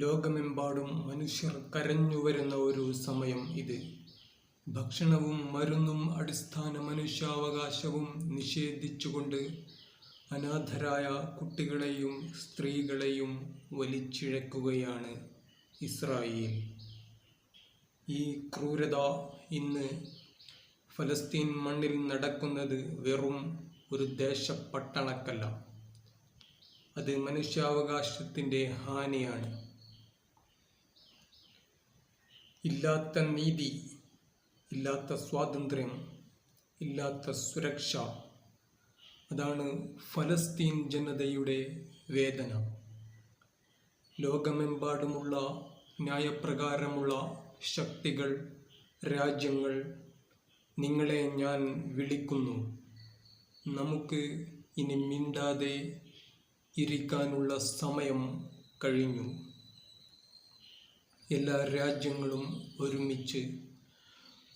ലോകമെമ്പാടും മനുഷ്യർ കരഞ്ഞു വരുന്ന ഒരു സമയം ഇത്. ഭക്ഷണവും മരുന്നും അടിസ്ഥാന മനുഷ്യാവകാശവും നിഷേധിച്ചുകൊണ്ട് അനാഥരായ കുട്ടികളെയും സ്ത്രീകളെയും വലിച്ചിഴക്കുകയാണ് ഇസ്രായേൽ. ഈ ക്രൂരത ഇന്ന് ഫലസ്തീൻ മണ്ണിൽ നടക്കുന്നത് വെറും ഒരു ദേശപ്പട്ടണക്കല്ല അത് മനുഷ്യാവകാശത്തിന്റെ ഹാനിയാണ്. ഇല്ലാത്ത നീതി ഇല്ലാത്ത സ്വാതന്ത്ര്യം ഇല്ലാത്ത സുരക്ഷ. അതാണ് ഫലസ്തീൻ ജനതയുടെ വേദന. ലോകമെമ്പാടുമുള്ള ന്യായപ്രകാരമുള്ള ശക്തികൾ രാജ്യങ്ങൾ നിങ്ങളെ ഞാൻ വിളിക്കുന്നു. നമുക്ക് ഇനി മിണ്ടാതെ ഇരിക്കാനുള്ള സമയം കഴിഞ്ഞു. എല്ലാ രാജ്യങ്ങളും ഒരുമിച്ച്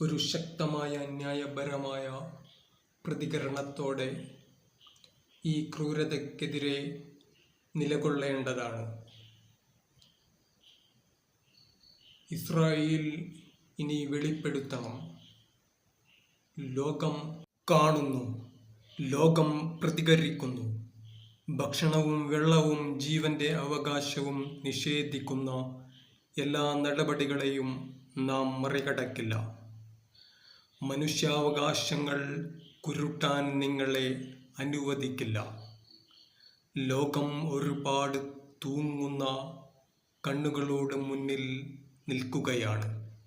ഒരു ശക്തമായ ന്യായപരമായ പ്രതികരണത്തോടെ ഈ ക്രൂരതയ്ക്കെതിരെ നിലകൊള്ളേണ്ടതാണ്. ഇസ്രായേൽ ഇനി വെളിപ്പെടുത്തണം. ലോകം കാണുന്നു. ലോകം പ്രതികരിക്കുന്നു. ഭക്ഷണവും വെള്ളവും ജീവന്റെ അവകാശവും നിഷേധിക്കുന്ന എല്ലാ നടപടികളെയും നാം മറികടക്കില്ല. മനുഷ്യാവകാശങ്ങൾ കുരുട്ടാൻ നിങ്ങളെ അനുവദിക്കില്ല. ലോകം ഒരുപാട് തൂങ്ങുന്ന കണ്ണുകളോട് മുന്നിൽ നിൽക്കുകയാണ്.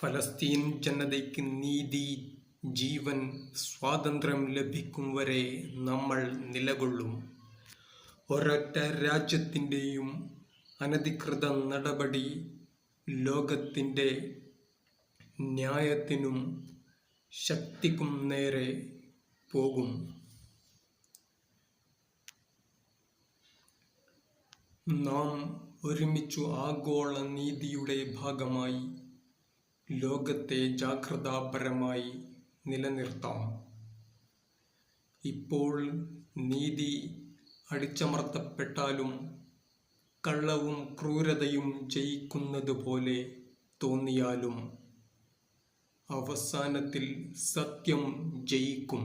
ഫലസ്തീൻ ജനതയ്ക്ക് നീതി ജീവൻ സ്വാതന്ത്ര്യം ലഭിക്കും വരെ നമ്മൾ നിലകൊള്ളും. ഒരൊറ്റ രാജ്യത്തിന്റെയും അനധികൃത നടപടി ലോകത്തിന്റെ ന്യായത്തിനും ശക്തിക്കും നേരെ പോകും. നാം ഒരുമിച്ചു ആഗോള നീതിയുടെ ഭാഗമായി ലോകത്തെ ജാഗ്രതാപരമായി നിലനിർത്താം. ഇപ്പോൾ നീതി അടിച്ചമർത്തപ്പെട്ടാലും കള്ളവും ക്രൂരതയും ജയിക്കുന്നത് പോലെ തോന്നിയാലും അവസാനത്തിൽ സത്യം ജയിക്കും.